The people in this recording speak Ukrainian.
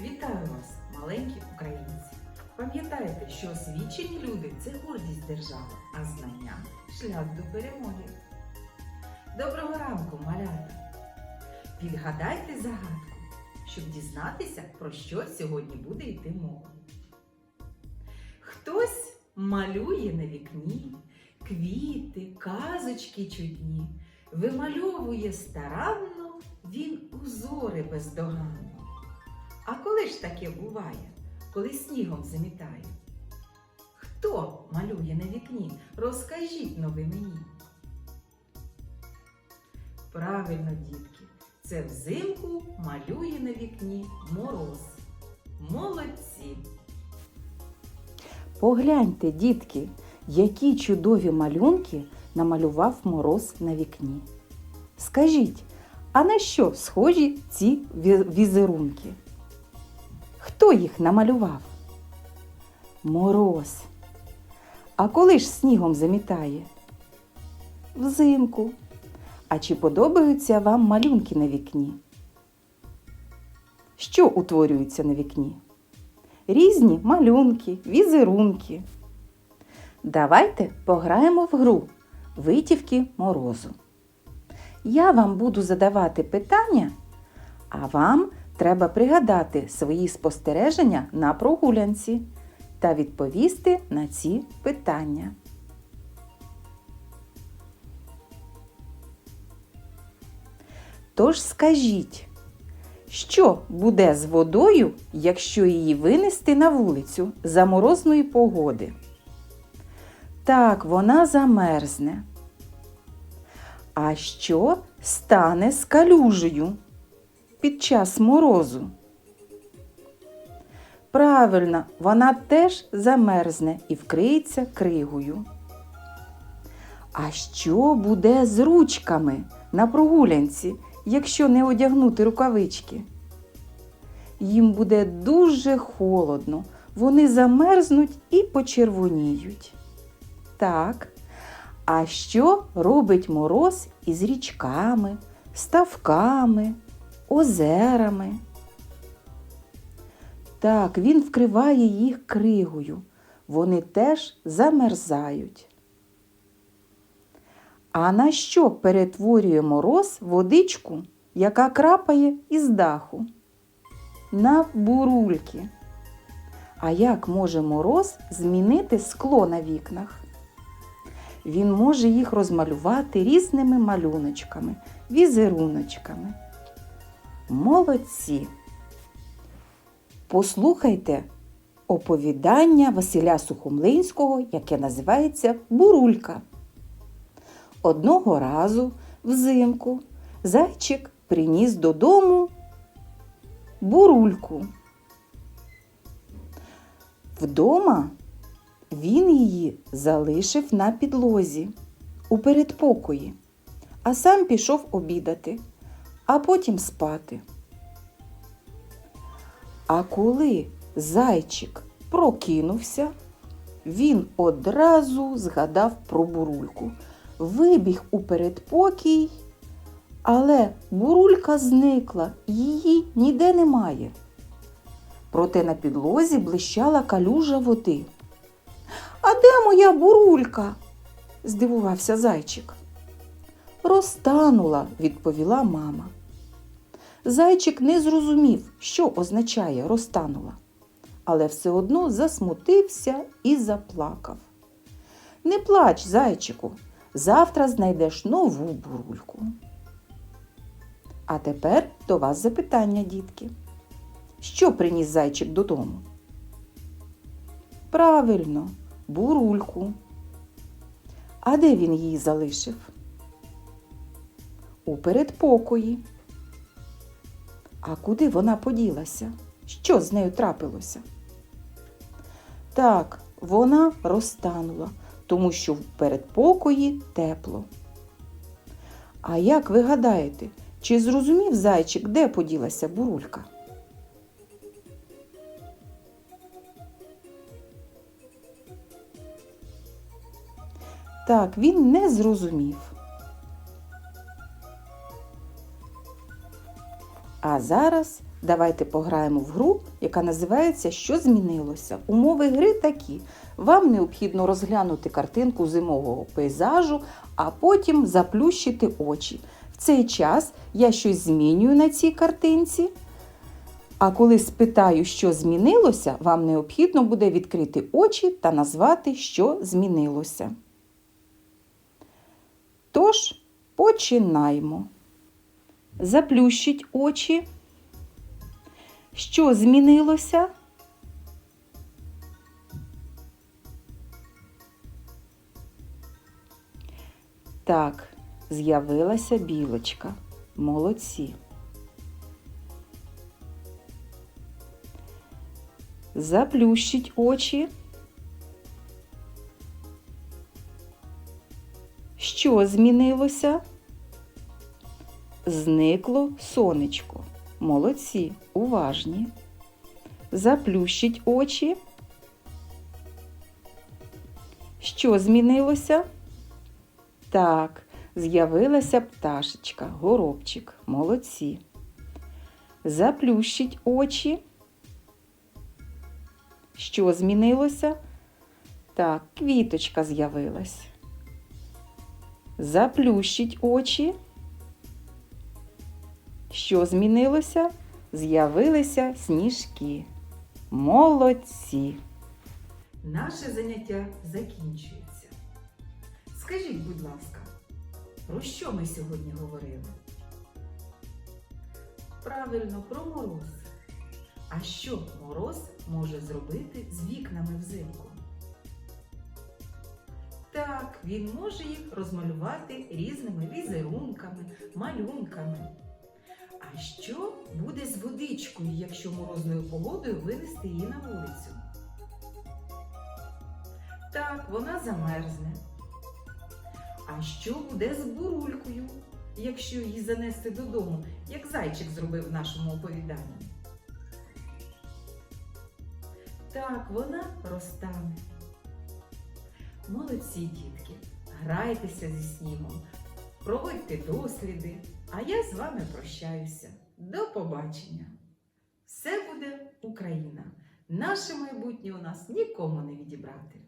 Вітаю вас, маленькі українці! Пам'ятайте, що освічені люди це гордість держави, а знання шлях до перемоги. Доброго ранку, малята! Відгадайте загадку, щоб дізнатися, про що сьогодні буде йти мова. Хтось малює на вікні квіти, казочки чудні, вимальовує старанно він узори бездоганно. А коли ж таке буває, коли снігом замітає? Хто малює на вікні? Розкажіть но ви мені. Правильно, дітки, це взимку малює на вікні мороз. Молодці! Погляньте, дітки, які чудові малюнки намалював мороз на вікні. Скажіть, а на що схожі ці візерунки? Хто їх намалював? Мороз. А коли ж снігом замітає? Взимку. А чи подобаються вам малюнки на вікні? Що утворюється на вікні? різні малюнки, візерунки. Давайте пограємо в гру витівки морозу. Я вам буду задавати питання, а вам треба пригадати свої спостереження на прогулянці та відповісти на ці питання. Тож скажіть, що буде з водою, якщо її винести на вулицю за морозної погоди? Так, вона замерзне. А що стане з калюжею під час морозу? Правильно, вона теж замерзне і вкриється кригою. А що буде з ручками на прогулянці, якщо не одягнути рукавички? Їм буде дуже холодно, вони замерзнуть і почервоніють. Так. А що робить мороз із річками, ставками, озерами? Так, він вкриває їх кригою. Вони теж замерзають. А на що перетворює мороз водичку, яка крапає із даху? На бурульки. А як може мороз змінити скло на вікнах? Він може їх розмалювати різними малюночками, візеруночками. Молодці! Послухайте оповідання Василя Сухомлинського, яке називається Бурулька. Одного разу взимку зайчик приніс додому бурульку. Вдома він її залишив на підлозі у передпокої, а сам пішов обідати, а потім спати. А коли зайчик прокинувся, він одразу згадав про бурульку, вибіг у передпокій, але бурулька зникла, її ніде немає. Проте на підлозі блищала калюжа води. А де моя бурулька? здивувався зайчик. Розтанула, відповіла мама. Зайчик не зрозумів, що означає розтанула, але все одно засмутився і заплакав. Не плач, зайчику, завтра знайдеш нову бурульку. А тепер до вас запитання, дітки. Що приніс зайчик додому? Правильно, бурульку. А де він її залишив? У передпокої. А куди вона поділася? Що з нею трапилося? Так, вона розтанула, тому що в передпокої тепло. А як ви гадаєте, чи зрозумів зайчик, де поділася бурулька? Так, він не зрозумів. А зараз Давайте пограємо в гру, яка називається Що змінилося? Умови гри такі. Вам необхідно розглянути картинку зимового пейзажу, а потім заплющити очі. В цей час я щось змінюю на цій картинці. А коли спитаю, що змінилося, вам необхідно буде відкрити очі та назвати, що змінилося. Тож, починаймо. Заплющіть очі. Що змінилося? Так, з'явилася білочка. Молодці. Заплющіть очі. Що змінилося? Зникло сонечко. Молодці, уважні. Заплющіть очі. Що змінилося? Так, з'явилася пташечка, горобчик. Молодці. Заплющіть очі. Що змінилося? Так, квіточка з'явилась. Заплющіть очі. Що змінилося? З'явилися сніжки. Молодці! Наше заняття закінчується. Скажіть, будь ласка, про що ми сьогодні говорили? Правильно, про мороз. А що мороз може зробити з вікнами взимку? Так, він може їх розмалювати різними візерунками, малюнками. А що буде з водичкою, якщо морозною погодою винести її на вулицю? Так, вона замерзне. А що буде з бурулькою, якщо її занести додому, як зайчик зробив в нашому оповіданні? Так, вона розтане. Молодці, дітки, грайтеся зі снігом, проводьте досліди, а я з вами прощаюся. До побачення! Все буде Україна! Наше майбутнє у нас нікому не відібрати.